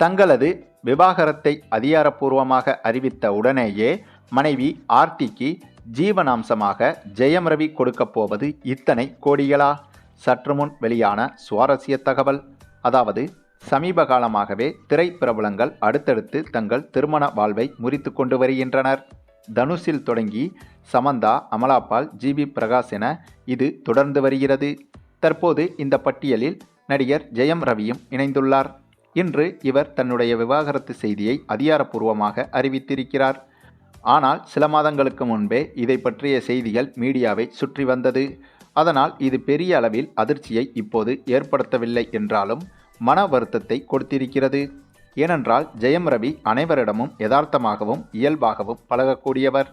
தங்களது விவாகரத்தை அதிகாரப்பூர்வமாக அறிவித்த உடனேயே மனைவி ஆர்த்திக்கு ஜீவனாம்சமாக ஜெயம் ரவி கொடுக்கப் போவது இத்தனை கோடிகளா? சற்று முன் வெளியான சுவாரஸ்ய தகவல். அதாவது சமீப காலமாகவே திரைப்பிரபலங்கள் அடுத்தடுத்து தங்கள் திருமண வாழ்வை முறித்து கொண்டு வருகின்றனர். தனுஷில் தொடங்கி சமந்தா அமலாபால் ஜிபி பிரகாஷ் என இது தொடர்ந்து வருகிறது. தற்போது இந்த பட்டியலில் நடிகர் ஜெயம் ரவியும் இணைந்துள்ளார். இன்று இவர் தன்னுடைய விவாகரத்து செய்தியை அதிகாரப்பூர்வமாக அறிவித்திருக்கிறார். ஆனால் சில மாதங்களுக்கு முன்பே இதை பற்றிய செய்திகள் மீடியாவை சுற்றி வந்தது. அதனால் இது பெரிய அளவில் அதிர்ச்சியை இப்போது ஏற்படுத்தவில்லை என்றாலும் மன வருத்தத்தை கொடுத்திருக்கிறது. ஏனென்றால் ஜெயம் ரவி அனைவரிடமும் யதார்த்தமாகவும் இயல்பாகவும் பழகக்கூடியவர்.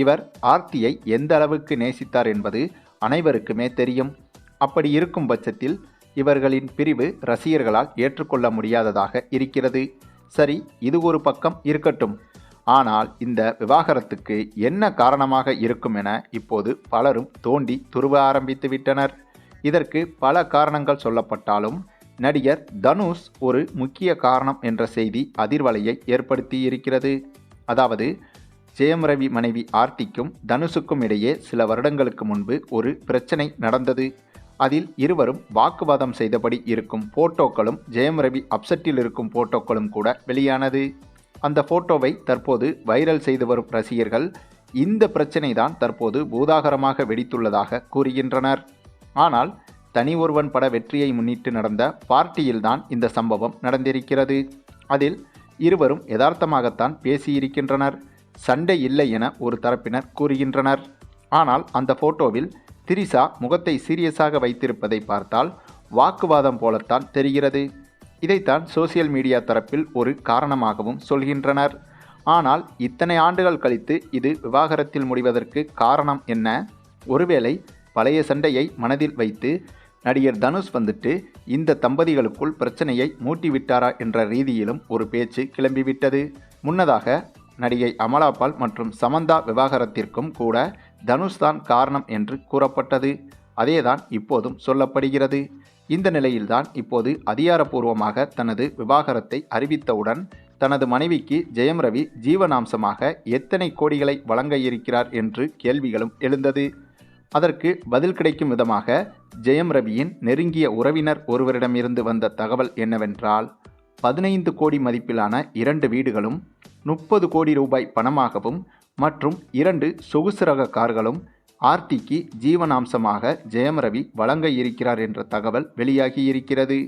இவர் ஆர்த்தியை எந்த அளவுக்கு நேசித்தார் என்பது அனைவருக்குமே தெரியும். அப்படி இருக்கும் பட்சத்தில் இவர்களின் பிரிவு ரசிகர்களால் ஏற்றுக்கொள்ள முடியாததாக இருக்கிறது. சரி இது ஒரு பக்கம் இருக்கட்டும். ஆனால் இந்த விவாகரத்துக்கு என்ன காரணமாக இருக்கும் என இப்போது பலரும் தோண்டி துருவ ஆரம்பித்து விட்டனர். இதற்கு பல காரணங்கள் சொல்லப்பட்டாலும் நடிகர் தனுஷ் ஒரு முக்கிய காரணம் என்ற செய்தி அதிர்வலையை ஏற்படுத்தி இருக்கிறது. அதாவது ஜெயம் ரவி மனைவி ஆர்த்திக்கும் தனுஷுக்கும் இடையே சில வருடங்களுக்கு முன்பு ஒரு பிரச்சனை நடந்தது. அதில் இருவரும் வாக்குவாதம் செய்தபடி இருக்கும் போட்டோக்களும் ஜெயம் ரவி அப்செட்டில் இருக்கும் போட்டோக்களும் கூட வெளியானது. அந்த போட்டோவை தற்போது வைரல் செய்து வரும் ரசிகர்கள் இந்த பிரச்சனை தான் தற்போது பூதாகரமாக வெடித்துள்ளதாக கூறுகின்றனர். ஆனால் தனி ஒருவன் பட வெற்றியை முன்னிட்டு நடந்த பார்ட்டியில்தான் இந்த சம்பவம் நடந்திருக்கிறது. அதில் இருவரும் யதார்த்தமாகத்தான் பேசியிருக்கின்றனர். சண்டை இல்லை என ஒரு தரப்பினர் கூறுகின்றனர். ஆனால் அந்த போட்டோவில் திரிசா முகத்தை சீரியஸாக வைத்திருப்பதை பார்த்தால் வாக்குவாதம் போலத்தான் தெரிகிறது. இதைத்தான் சோசியல் மீடியா தரப்பில் ஒரு காரணமாகவும் சொல்கின்றனர். ஆனால் இத்தனை ஆண்டுகள் கழித்து இது விவாகரத்தில் முடிவதற்கு காரணம் என்ன? ஒருவேளை பழைய சண்டையை மனதில் வைத்து நடிகர் தனுஷ் வந்துட்டு இந்த தம்பதிகளுக்குள் பிரச்சனையை மூட்டிவிட்டாரா என்ற ரீதியிலும் ஒரு பேச்சு கிளம்பிவிட்டது. முன்னதாக நடிகை அமலாபால் மற்றும் சமந்தா விவாகரத்திற்கும் கூட தனுஷ் தான் காரணம் என்று கூறப்பட்டது. அதேதான் இப்போதும் சொல்லப்படுகிறது. இந்த நிலையில்தான் இப்போது அதிகாரப்பூர்வமாக தனது விவாகரத்தை அறிவித்தவுடன் தனது மனைவிக்கு ஜெயம் ரவி ஜீவனாம்சமாக எத்தனை கோடிகளை வழங்க இருக்கிறார் என்று கேள்விகளும் எழுந்தது. அதற்கு பதில் கிடைக்கும் விதமாக ஜெயம் ரவியின் நெருங்கிய உறவினர் ஒருவரிடமிருந்து வந்த தகவல் என்னவென்றால் பதினைந்து கோடி மதிப்பிலான இரண்டு வீடுகளும் முப்பது கோடி ரூபாய் பணமாகவும் மற்றும் இரண்டு சொகுசு ரக கார்களும் ஆர்டிக்கு ஜீவனாம்சமாக ஜெயம் ரவி வழங்க இருக்கிறார் என்ற தகவல் வெளியாகி இருக்கிறது